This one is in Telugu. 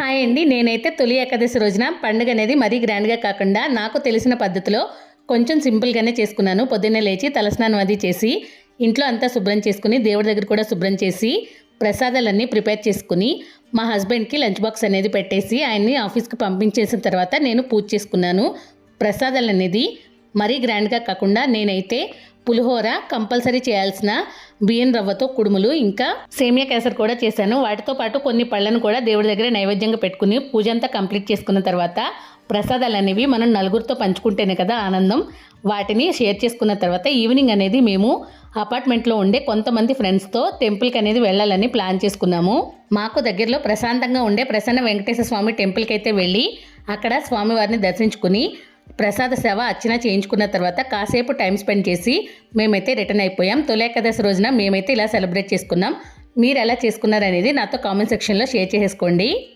హాయ్ అండి. నేనైతే తొలి ఏకాదశి రోజున పండుగ అనేది మరీ గ్రాండ్గా కాకుండా నాకు తెలిసిన పద్ధతిలో కొంచెం సింపుల్గానే చేసుకున్నాను. పొద్దున్నే లేచి తలస్నానం అది చేసి ఇంట్లో అంతా శుభ్రం చేసుకుని దేవుడి దగ్గర కూడా శుభ్రం చేసి ప్రసాదాలన్నీ ప్రిపేర్ చేసుకుని మా హస్బెండ్కి లంచ్ బాక్స్ అనేది పెట్టేసి ఆయన్ని ఆఫీస్కి పంపించేసిన తర్వాత నేను పూజ చేసుకున్నాను. ప్రసాదాలు అనేది మరీ గ్రాండ్గా కాకుండా నేనైతే పులిహోర కంపల్సరీ చేయాల్సిన బియ్యం రవ్వతో కుడుములు ఇంకా సేమియా కేసరి కూడా చేశాను. వాటితో పాటు కొన్ని పళ్ళను కూడా దేవుడి దగ్గర నైవేద్యంగా పెట్టుకుని పూజ అంతా కంప్లీట్ చేసుకున్న తర్వాత ప్రసాదాలు అనేవి మనం నలుగురితో పంచుకుంటేనే కదా ఆనందం. వాటిని షేర్ చేసుకున్న తర్వాత ఈవినింగ్ అనేది మేము అపార్ట్మెంట్లో ఉండే కొంతమంది ఫ్రెండ్స్తో టెంపుల్కి అనేది వెళ్ళాలని ప్లాన్ చేసుకున్నాము. మాకు దగ్గరలో ప్రశాంతంగా ఉండే ప్రసన్న వెంకటేశ్వర స్వామి టెంపుల్కి అయితే వెళ్ళి అక్కడ స్వామివారిని దర్శించుకుని ప్రసాద సేవ అర్చన చేయించుకున్న తర్వాత కాసేపు టైం స్పెండ్ చేసి మేమైతే రిటర్న్ అయిపోయాం. తొలి ఏకాదశి రోజున మేమైతే ఇలా సెలబ్రేట్ చేసుకున్నాం. మీరు ఎలా చేసుకున్నారనేది నాతో కామెంట్ సెక్షన్లో షేర్ చేసుకోండి.